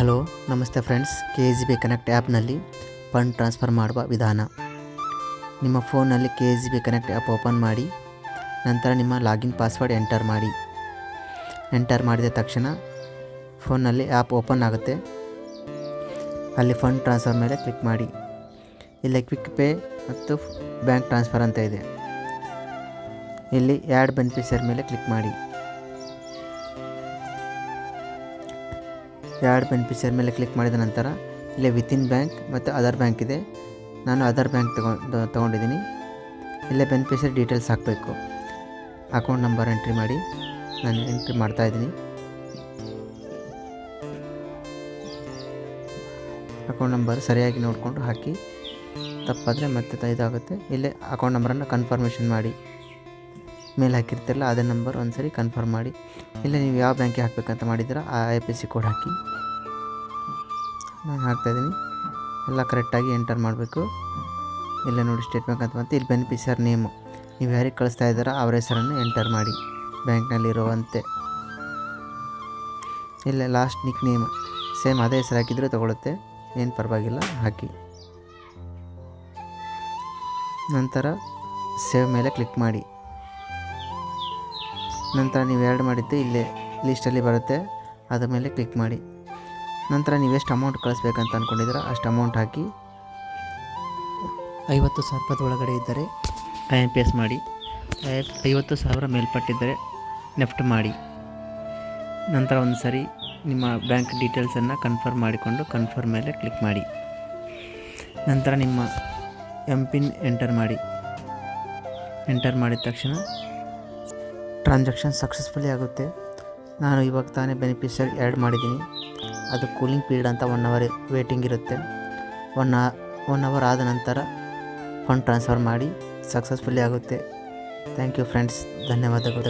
Hello, ನಮಸ್ತೆ friends. K G B connect ಆ್ಯಪ್ನಲ್ಲಿ fund transfer ಮಾಡುವ ವಿಧಾನ. ನಿಮ್ಮ ಫೋನಲ್ಲಿ K G B connect app open ಮಾಡಿ, ನಂತರ ನಿಮ್ಮ ಲಾಗಿನ್ ಪಾಸ್ವರ್ಡ್ ಎಂಟರ್ ಮಾಡಿ. ಎಂಟರ್ ಮಾಡಿದ ತಕ್ಷಣ ಫೋನ್ನಲ್ಲಿ ಆ್ಯಪ್ ಓಪನ್ ಆಗುತ್ತೆ. ಅಲ್ಲಿ ಫಂಡ್ ಟ್ರಾನ್ಸ್ಫರ್ ಮೇಲೆ ಕ್ಲಿಕ್ ಮಾಡಿ. ಇಲ್ಲಿ ಕ್ವಿಕ್ ಪೇ ಮತ್ತು ಬ್ಯಾಂಕ್ ಟ್ರಾನ್ಸ್ಫರ್ ಅಂತ ಇದೆ. ಇಲ್ಲಿ ಆ್ಯಡ್ ಬೆನಿಫಿಷರ್ ಮೇಲೆ ಕ್ಲಿಕ್ ಮಾಡಿ. ಆ್ಯಡ್ ಬೆನಿಫಿಷರ್ ಮೇಲೆ ಕ್ಲಿಕ್ ಮಾಡಿದ ನಂತರ ಇಲ್ಲಿ ವಿತಿನ್ ಬ್ಯಾಂಕ್ ಮತ್ತು ಅದರ್ ಬ್ಯಾಂಕ್ ಇದೆ. ನಾನು ಅದರ್ ಬ್ಯಾಂಕ್ ತಗೊಂಡು ತೊಗೊಂಡಿದ್ದೀನಿ. ಇಲ್ಲೇ ಬೆನಿಫಿಷರಿ ಡೀಟೇಲ್ಸ್ ಹಾಕಬೇಕು. ಅಕೌಂಟ್ ನಂಬರ್ ಎಂಟ್ರಿ ಮಾಡಿ. ನಾನು ಎಂಟ್ರಿ ಮಾಡ್ತಾಯಿದ್ದೀನಿ ಅಕೌಂಟ್ ನಂಬರ್ ಸರಿಯಾಗಿ ನೋಡಿಕೊಂಡು ಹಾಕಿ. ತಪ್ಪಾದರೆ ಮತ್ತೆ ಇದಾಗುತ್ತೆ ಇಲ್ಲೇ ಅಕೌಂಟ್ ನಂಬರನ್ನು ಕನ್ಫರ್ಮೇಷನ್ ಮಾಡಿ. ಮೇಲೆ ಹಾಕಿರ್ತಿರಲ್ಲ, ಅದೇ ನಂಬರ್ ಒಂದು ಸರಿ ಕನ್ಫರ್ಮ್ ಮಾಡಿ. ಇಲ್ಲ, ನೀವು ಯಾವ ಬ್ಯಾಂಕಿಗೆ ಹಾಕಬೇಕಂತ ಮಾಡಿದ್ದೀರಾ, ಆ ಐ ಪಿ ಸಿ ಕೋಡ್ ಹಾಕಿ. ನಾನು ಹಾಕ್ತಾಯಿದ್ದೀನಿ ಎಲ್ಲ ಕರೆಕ್ಟಾಗಿ ಎಂಟರ್ ಮಾಡಬೇಕು. ಇಲ್ಲ ನೋಡಿ ಸ್ಟೇಟ್ ಬ್ಯಾಂಕ್ ಅಂತ ಬಂತು ಇಲ್ಲಿ ಬೆನಿಫಿಷರ್ ನೇಮು ನೀವು ಯಾರಿಗೆ ಕಳಿಸ್ತಾ ಇದ್ದೀರಾ, ಅವರ ಹೆಸರನ್ನು ಎಂಟರ್ ಮಾಡಿ. ಬ್ಯಾಂಕ್ನಲ್ಲಿರುವಂತೆ ಇಲ್ಲ ಲಾಸ್ಟ್ ನಿಕ್ ನೇಮ್ ಸೇಮ್ ಅದೇ ಹೆಸರು ಹಾಕಿದರೂ ತೊಗೊಳುತ್ತೆ. ಏನು ಪರವಾಗಿಲ್ಲ, ಹಾಕಿ. ನಂತರ ಸೇವ್ ಮೇಲೆ ಕ್ಲಿಕ್ ಮಾಡಿ. ನಂತರ ನೀವು ಎರಡು ಮಾಡಿದ್ದು ಇಲ್ಲೇ ಲಿಸ್ಟಲ್ಲಿ ಬರುತ್ತೆ. ಅದರ ಮೇಲೆ ಕ್ಲಿಕ್ ಮಾಡಿ. ನಂತರ ನೀವು ಎಷ್ಟು ಅಮೌಂಟ್ ಕಳಿಸ್ಬೇಕಂತ ಅಂದ್ಕೊಂಡಿದ್ದೀರ ಅಷ್ಟು ಅಮೌಂಟ್ ಹಾಕಿ. ಐವತ್ತು ಸಾವಿರ ರೂಪಾಯಿ ಒಳಗಡೆ ಇದ್ದರೆ ಐ ಎಂ ಪಿ ಎಸ್ ಮಾಡಿ. ಐವತ್ತು ಸಾವಿರ ಮೇಲ್ಪಟ್ಟಿದ್ದರೆ ನೆಫ್ಟ್ ಮಾಡಿ. ನಂತರ ಒಂದು ಸರಿ ನಿಮ್ಮ ಬ್ಯಾಂಕ್ ಡೀಟೇಲ್ಸನ್ನು ಕನ್ಫರ್ಮ್ ಮಾಡಿಕೊಂಡು ಕನ್ಫರ್ಮ್ ಮೇಲೆ ಕ್ಲಿಕ್ ಮಾಡಿ. ನಂತರ ನಿಮ್ಮ ಎಂ ಪಿನ್ ಎಂಟರ್ ಮಾಡಿ. ಎಂಟರ್ ಮಾಡಿದ ತಕ್ಷಣ ಟ್ರಾನ್ಸಾಕ್ಷನ್ ಸಕ್ಸಸ್ಫುಲಿ ಆಗುತ್ತೆ. ನಾನು ಇವಾಗ ತಾನೇ ಬೆನಿಫಿಷಿಯರಿ ಆ್ಯಡ್ ಮಾಡಿದ್ದೀನಿ. ಅದು ಕೂಲಿಂಗ್ ಪೀರಿಯಡ್ ಅಂತ ಒನ್ ಅವರ್ ವೇಟಿಂಗ್ ಇರುತ್ತೆ. ಒನ್ ಒನ್ ಅವರ್ ಆದ ನಂತರ ಫಂಡ್ ಟ್ರಾನ್ಸ್ಫರ್ ಮಾಡಿ ಸಕ್ಸಸ್ಫುಲಿ ಆಗುತ್ತೆ. ಥ್ಯಾಂಕ್ ಯು ಫ್ರೆಂಡ್ಸ್ ಧನ್ಯವಾದಗಳು.